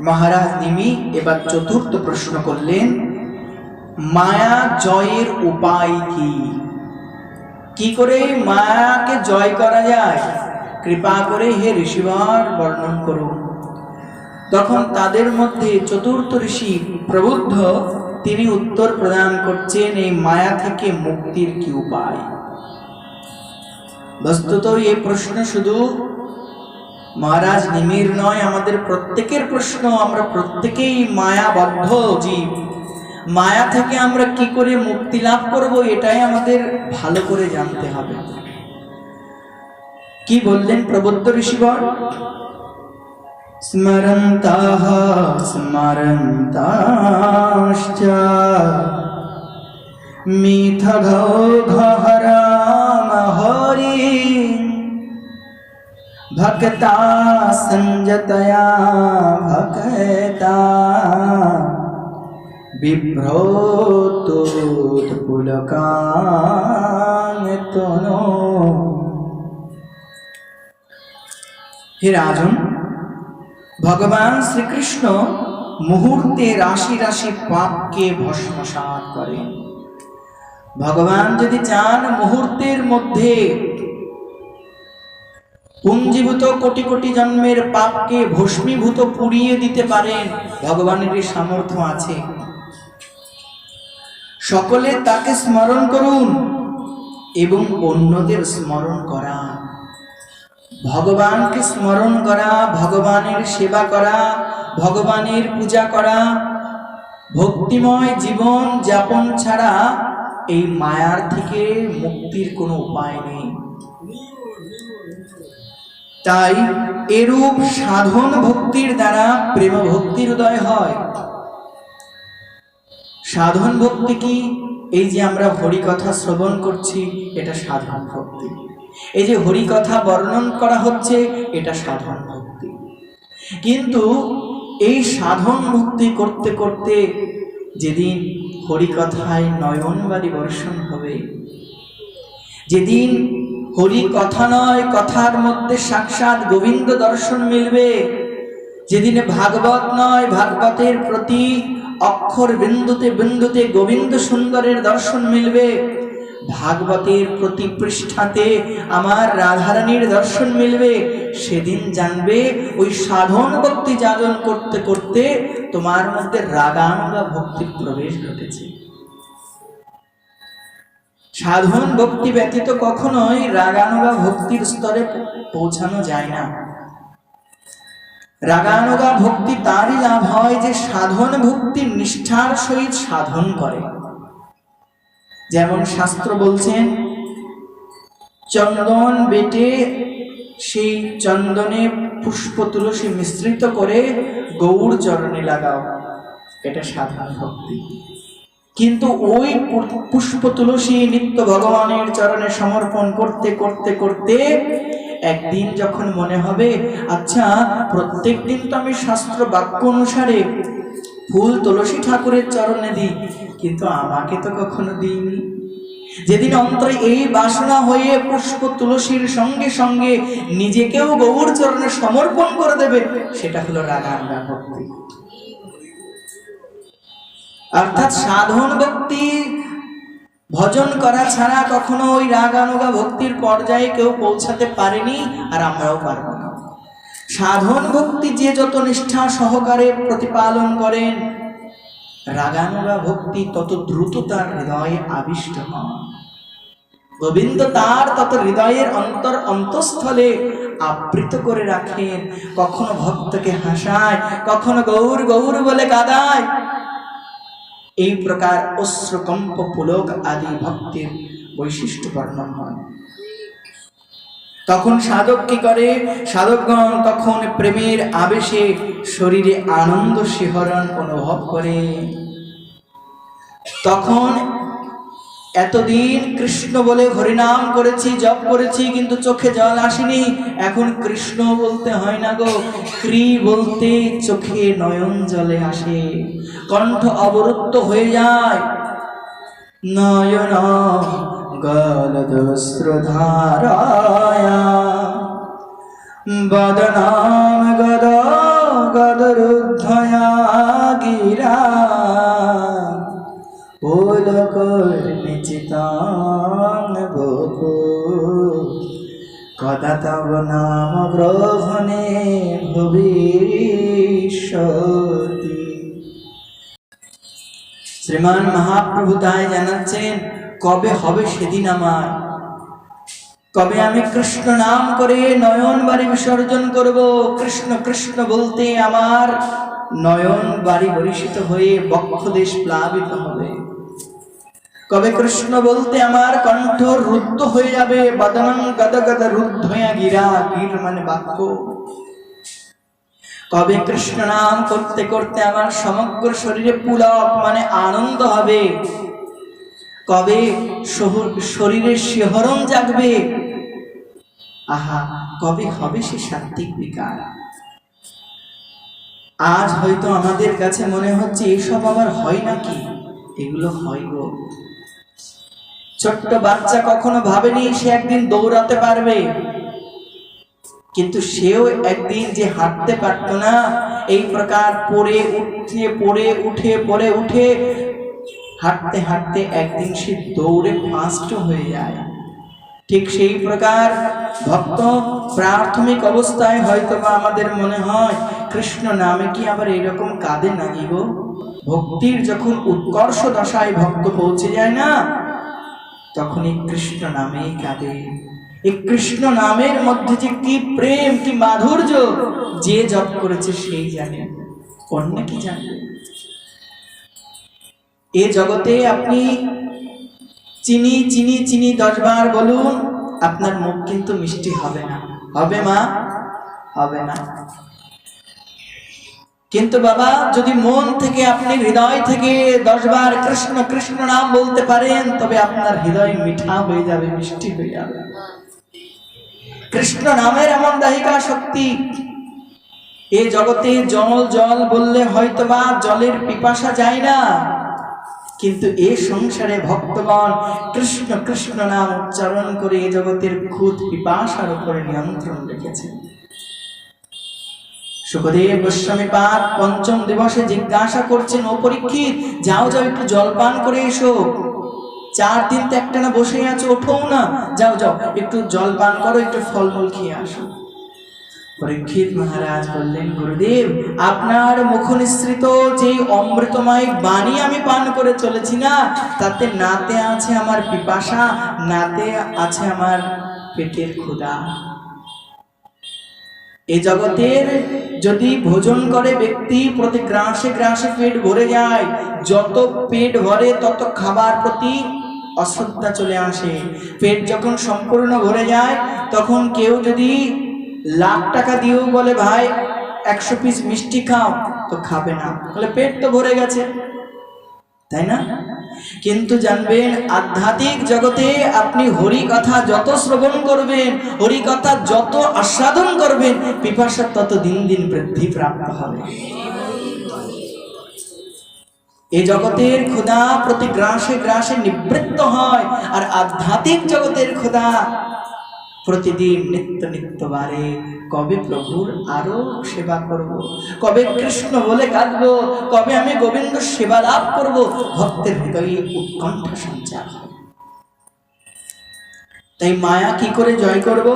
মহারাজ নিমি এবার চতুর্থ প্রশ্ন করলেন, মায়া জয়ের উপায় কি? কি করে মায়াকে জয় করা যায়? কৃপা করে হে ঋষিবর বর্ণন করুন। তখন তাদের মধ্যে চতুর্থ ঋষি প্রবুদ্ধ, তিনি উত্তর প্রদান করছেন এই মায়া থেকে মুক্তির কি উপায়? বস্তুত এই প্রশ্ন শুধু মহারাজ নিমির নয়, আমাদের প্রত্যেকের প্রশ্ন, আমরা প্রত্যেকেই মায়াবদ্ধ জীব। মায়া থেকে আমরা কি করে মুক্তি লাভ করব, এটাই আমাদের ভালো করে জানতে হবে। কি বললেন প্রবুদ্ধ ঋষিবর স্মরন্তাহ, স্মরন্তাশ্চ মিথ ঘরাম ভক্তা সঞ্জতয়া ভক্তা বিভ্রতোৎপুলকান্তনো হে রাজন ভগবান শ্রীকৃষ্ণ মুহূর্তে রাশি রাশি পাপকে ভস্মসাৎ করেন ভগবান যদি চান মুহূর্তের মধ্যে পুঞ্জীভূত কোটি কোটি জন্মের পাপকে ভস্মীভূত পুড়িয়ে দিতে পারেন ভগবানের সামর্থ্য আছে। সকলে তাকে স্মরণ করুন এবং অন্যদের স্মরণ করা। ভগবানকে স্মরণ করা, ভগবানের সেবা করা, ভগবানের পূজা করা, ভক্তিময় জীবন যাপন ছাড়া এই মায়ার থেকে মুক্তির কোনো উপায় নেই। তাই এরূপ সাধন ভক্তির দ্বারা প্রেম ভক্তির উদয় হয়। সাধন ভক্তি কি? এই যে আমরা হরি কথা শ্রবণ করছি, এটা সাধন ভক্তি। এই যে হরি কথা বর্ণন করা হচ্ছে, এটা সাধন ভক্তি। কিন্তু এই সাধন ভক্তি করতে করতে যেদিন হরি কথায় নয়নবাদী বর্ষণ হবে, যেদিন হরি কথা নয়, কথার মধ্যে সাক্ষাৎ গোবিন্দ দর্শন মিলবে। যেদিনে ভাগবত নয়, ভাগবতের প্রতি অক্ষর বিন্দুতে বিন্দুতে গোবিন্দ সুন্দরের দর্শন মিলবে। ভাগবতের প্রতি পৃষ্ঠাতে আমার রাধারানীর দর্শন মিলবে। সেদিন জানবে ওই সাধন ভক্তি যাজন করতে করতে তোমার মধ্যে রাগানুগা ভক্তির প্রবেশ ঘটেছে। সাধন ভক্তি ব্যতীত কখনোই রাগানুগা ভক্তির স্তরে পৌঁছানো যায় না। রাগানুগা ভক্তি তারই লাভ হয় যে সাধন ভক্তি নিষ্ঠার সহিত সাধন করে। যেমন শাস্ত্র বলছেন, চন্দন বেটে সেই চন্দনে পুষ্প তুলসী মিশ্রিত করে গৌর চরণে লাগাও। এটা সাধারণ ভক্তি। কিন্তু ওই পুষ্প তুলসী নিত্য ভগবানের চরণে সমর্পণ করতে করতে করতে একদিন যখন মনে হবে আচ্ছা প্রত্যেক দিন তো আমি শাস্ত্র বাক্য অনুসারে ফুল তুলসী ঠাকুরের চরণে দিই, কিন্তু আমাকে তো কখনো দিইনি। যেদিন অন্তরে এই বাসনা হয়ে পুষ্প তুলসীর সঙ্গে সঙ্গে নিজেকেও গৌর চরণে সমর্পণ করে দেবে, সেটা হলো রাগাঙ্গা ভক্তি অর্থাৎ সাধন ভক্তি, ভজন করা ছাড়া কখনো ওই রাগানুগা ভক্তির পর্যায়ে কেউ পৌঁছাতে পারেনি আর আমরাও পারব না। সাধন ভক্তি যে যত নিষ্ঠা সহকারে প্রতিপালন করেন, রাগানুগা ভক্তি তত দ্রুত তার হৃদয়ে আবিষ্ট হন গোবিন্দ তার তত হৃদয়ের অন্তর অন্তঃস্থলে আবৃত করে রাখেন। কখনো ভক্তকে হাসায়, কখনো গৌর গৌর বলে কাদায়। এই প্রকার অশ্রকম্প পুলক আদি ভক্তির বৈশিষ্ট্য বর্ণন হয়। তখন সাধক কি করে? সাধকগণ তখন প্রেমের আবেশে শরীরে আনন্দ শিহরণ অনুভব করে। তখন এতদিন কৃষ্ণ বলে হরিনাম করেছি, জপ করেছি, কিন্তু চোখে জল আসেনি। এখন কৃষ্ণ বলতে হয় না গো ক্রি বলতে চোখে নয়ন জলে আসে। কণ্ঠ অবরুদ্ধ হয়ে যায়। নয়ন গলদস্রধারায়া বদনাম গদ গদরুদ্ধয়া গিরা। ওলকর্নিচিতাং বকু। কদা তব নাম গ্রহণে ভবিষ্যতি। শ্রীমান মহাপ্রভু তাই জানাচ্ছেন, কবে হবে সেদিন আমার? কবে আমি কৃষ্ণ নাম করে নয়ন বাড়ি বিসর্জন করব? কৃষ্ণ কৃষ্ণ বলতে আমার নয়ন বাড়ি বরিষিত হয়ে বক্ষদেশ প্লাবিত হবে। কবে কৃষ্ণ বলতে আমার কণ্ঠ রুদ্ধ হয়ে যাবে? বদনং গদ গদ রুদ্ধ হইয়া গিরা গির মানে বাক্য। কবে কৃষ্ণ নাম করতে করতে আমার সমগ্র শরীরে পুলক মানে আনন্দ হবে? কবে শরীরের শিহরণ জাগবে? আহা, কবে হবে সে সাত্বিক বিকার? আজ হয়তো আমাদের কাছে মনে হচ্ছে এসব আবার হয় নাকি? এগুলো হয় গো। ছোট্ট বাচ্চা কখনো ভাবেনি সে একদিন দৌড়াতে পারবে। কিন্তু সেও একদিন যে হাঁটতে পারতো না, এই প্রকার পড়ে উঠে পড়ে উঠে পড়ে উঠে হাঁটতে হাঁটতে একদিন সে দৌড়ে ফাস্ট হয়ে যায়। ঠিক সেই প্রকার ভক্ত প্রাথমিক অবস্থায় হয়তো বা আমাদের মনে হয়, কৃষ্ণ নামে কি আবার এরকম কাঁদে গো? ভক্তির যখন উৎকর্ষ দশায় ভক্ত পৌঁছে যায় না তখন এই কৃষ্ণ নামে কাঁদে। এই কৃষ্ণ নামের মধ্যে যে কি প্রেম, কি মাধুর্য, যে জপ করেছে সেই জানে। অন্য কি জানে? এ জগতে আপনি চিনি চিনি চিনি দশবার বলুন, আপনার মুখ কিন্তু মিষ্টি হবে না। হবে মা? হবে না। কিন্তু বাবা, যদি মন থেকে আপনি হৃদয় থেকে দশবার কৃষ্ণ কৃষ্ণ নাম বলতে পারেন, তবে আপনার হৃদয় মিঠা হয়ে যাবে, মিষ্টি হয়ে যাবে। কৃষ্ণ নামের এমন দাহিকা শক্তি। এ জগতে জল জল বললে হয়তোবা জলের পিপাসা যায় না। কিন্তু এ সংসারে ভক্তগণ কৃষ্ণ কৃষ্ণ নাম উচ্চারণ করে এ জগতের খুদ পিপাসার উপরে নিয়ন্ত্রণ রেখেছেন। সুখদেব গোস্বামী পাঠ পঞ্চম দিবসে জিজ্ঞাসা করছেন, ও পরীক্ষিত, যাও যাও, একটু জলপান করে এসো। চার দিন তো একটা না বসে আছো ওঠো না। যাও যাও, একটু জলপান করো, একটু ফলমূল খেয়ে আসো। পরীক্ষিত মহারাজ বললেন, গুরুদেব, আপনার মুখ নিঃসৃত যে অমৃতময় বাণী আমি পান করে চলেছি না, তাতে নাতে আছে আমার পিপাসা, নাতে আছে আমার পেটের ক্ষুধা। এই জগতের যদি ভোজন করে ব্যক্তি প্রতি গ্রাসে গ্রাসে পেট ভরে যায়, যত পেট ভরে তত খাবার প্রতি অশ্রদ্ধা চলে আসে। পেট যখন সম্পূর্ণ ভরে যায়, তখন কেউ যদি লাখ টাকা দিয়েও বলে, ভাই, একশো পিস মিষ্টি খাও, তো খাবে না। বলে, পেট তো ভরে গেছে। তাই না? কিন্তু জানবেন, আধ্যাত্মিক জগতে আপনি হরি কথা যত শ্রবণ করবেন হরি কথা যত আস্বাদন করবেন, পিপাসা তত দিন দিন বৃদ্ধি প্রাপ্ত হবে। এ জগতের ক্ষুধা প্রতি গ্রাসে গ্রাসে নিবৃত্ত হয়, আর আধ্যাত্মিক জগতের ক্ষুধা প্রতিদিন নিত্য নিত্য বারে কবে প্রভুর আরও সেবা করব। কবে কৃষ্ণ বলে কাঁদব? কবে আমি গোবিন্দ সেবা লাভ করব? ভক্তের হৃদয়ে উৎকণ্ঠা সঞ্চার তাই মায়া কি করে জয় করব?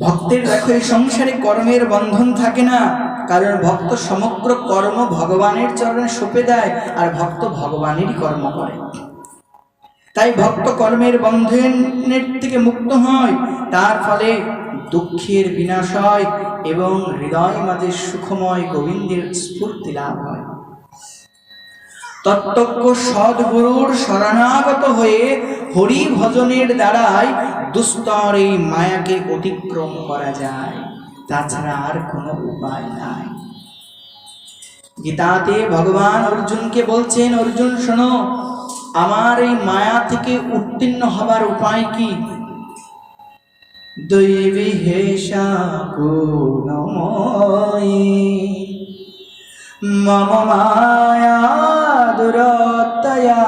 ভক্তের দেখো, এই সংসারে কর্মের বন্ধন থাকে না। কারণ ভক্ত সমগ্র কর্ম ভগবানের চরণে সঁপে দেয়, আর ভক্ত ভগবানেরই কর্ম করে। তাই ভক্ত কর্মের বন্ধনের থেকে মুক্ত হয়। তার ফলে দুঃখের বিনাশ হয় এবং হৃদয় মাঝে সুখময় গোবিন্দের স্ফূর্তি লাভ হয়। তত্ত্বজ্ঞ সদ্গুরুর শরণাগত হয়ে হরি ভজনের দ্বারাই দুস্তর এই মায়াকে অতিক্রম করা যায়। তাছাড়া আর কোনো উপায় নাই। গীতাতে ভগবান অর্জুনকে বলছেন, অর্জুন, শোনো আমার এই মায়া থেকে উত্তীর্ণ হবার উপায় কি? দৈবী হেষা মম মায়া দুরতয়া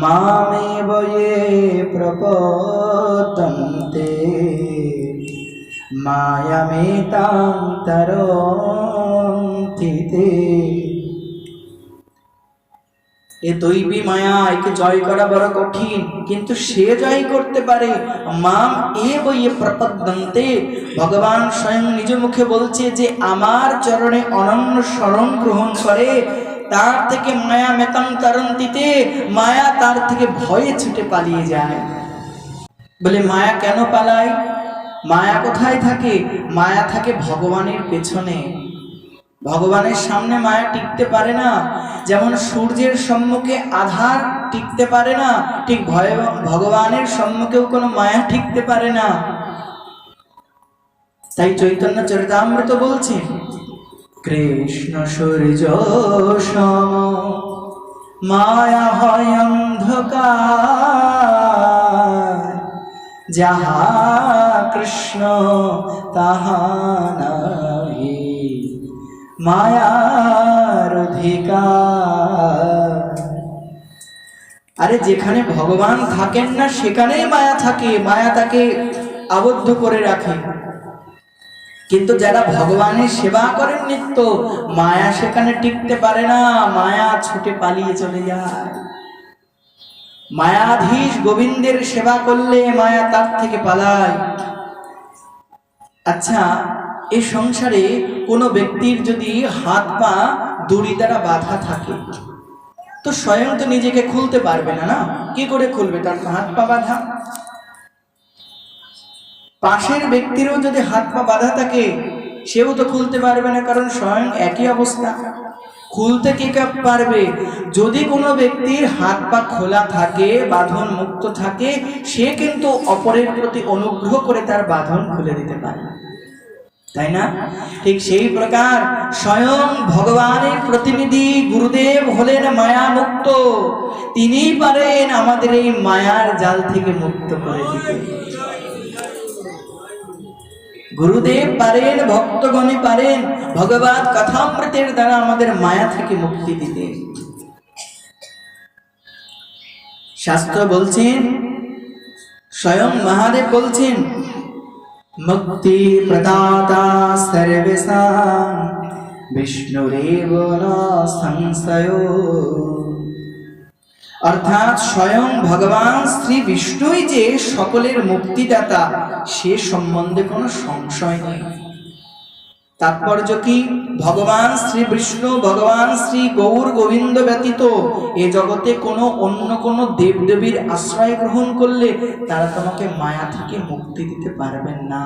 মামেব ये প্রপতন্তে মায়ামেতাং তরন্তিতে এ দৈবী মায়া, একে জয় করা বড় কঠিন। কিন্তু সে জয় করতে পারে। মাম এ বইয়ে প্রপদ্যন্তে। ভগবান স্বয়ং নিজ মুখে বলছে যে, আমার চরণে অনন্য স্মরণ গ্রহণ করে। তার থেকে মায়া মেতাম তরন্তিতে। মায়া তার থেকে ভয়ে ছুটে পালিয়ে যায়। বলে, মায়া কেন পালায়? মায়া কোথায় থাকে? মায়া থাকে ভগবানের পেছনে। ভগবানের সামনে মায়া টিকতে পারে না। যেমন সূর্যের সম্মুখে আধার টিকতে পারে না, ঠিক ভয় ভগবানের সম্মুখেও কোনো মায়া টিকতে পারে না। তাই চৈতন্য চরিতামৃত বলছে, কৃষ্ণ সূর্য সম, মায়া হয় অন্ধকার। যাহা কৃষ্ণ, তাহা নাহি মায়ার অধিকার আরে যেখানে ভগবান থাকেন না, সেখানেই মায়া থাকে, মায়া তাকে আবদ্ধ করে রাখে। কিন্তু যারা ভগবানের সেবা করেন নিত্য, মায়া সেখানে টিকতে পারে না, মায়া ছুটে পালিয়ে চলে যায়। মায়াধীশ গোবিন্দের সেবা করলে মায়া তার থেকে পালায়। আচ্ছা এই সংসারে কোনো ব্যক্তির যদি হাত পা দড়ি দ্বারা বাধা থাকে, তো স্বয়ং তো নিজেকে খুলতে পারবে না না? কি করে খুলবে? তার হাত পা বাধা। পাশের ব্যক্তিরও যদি হাত পা বাধা থাকে, সেও তো খুলতে পারবে না, কারণ স্বয়ং একই অবস্থা। খুলতে কে কে পারবে? যদি কোনো ব্যক্তির হাত পা খোলা থাকে, বাঁধন মুক্ত থাকে, সে কিন্তু অপরের প্রতি অনুগ্রহ করে তার বাঁধন খুলে দিতে পারে। তাই না? ঠিক সেই প্রকার স্বয়ং ভগবানের প্রতিনিধি গুরুদেব হলেন মায়া মুক্ত তিনি পারেন আমাদের এই মায়ার জাল থেকে মুক্ত করে দিতে। গুরুদেব পারেন ভক্তগণে পারেন, ভগবান কথামৃতের দ্বারা আমাদের মায়া থেকে মুক্তি দিতে। শাস্ত্র বলছেন, স্বয়ং মহাদেব বলছেন প্রদাতা সর্বেশাং বিষ্ণুরেব সংশয় অর্থাৎ স্বয়ং ভগবান শ্রী বিষ্ণুই যে সকলের মুক্তিদাতা, সে সম্বন্ধে কোনো সংশয় নেই। তাৎপর্য কি? ভগবান শ্রী বিষ্ণু, ভগবান শ্রী গৌর গোবিন্দ ব্যতীত এ জগতে কোনো অন্য কোনো দেবদেবীর আশ্রয় গ্রহণ করলে তারা তোমাকে মায়া থেকে মুক্তি দিতে পারবেন না।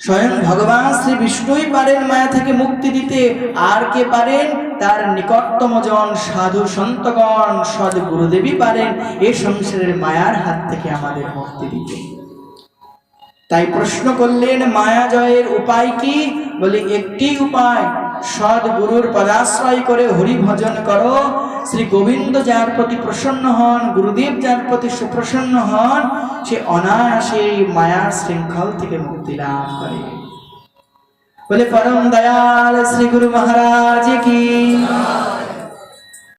স্বয়ং ভগবান শ্রী বিষ্ণুই পারেন মায়া থেকে মুক্তি দিতে। আর কে পারেন? তার নিকটতম জন সাধু সন্তগণ সদ গুরুদেবী পারেন। এ সংসারের মায়ার হাত থেকে আমাদের মুক্তি দিতে। তাই প্রশ্ন করলেন, মায়া জয়ের উপায় কি? বলে, একটি উপায়। সদ গুরুর পদাশ্রয় করে হরি ভজন করো। শ্রী গোবিন্দ যার প্রতি প্রসন্ন হন, গুরুদেব যার প্রতি সুপ্রসন্ন হন, সে অনায়াসে মায়ার শৃঙ্খল থেকে মুক্তি লাভ করে। বলে, পরম দয়াল শ্রী গুরু মহারাজ কি?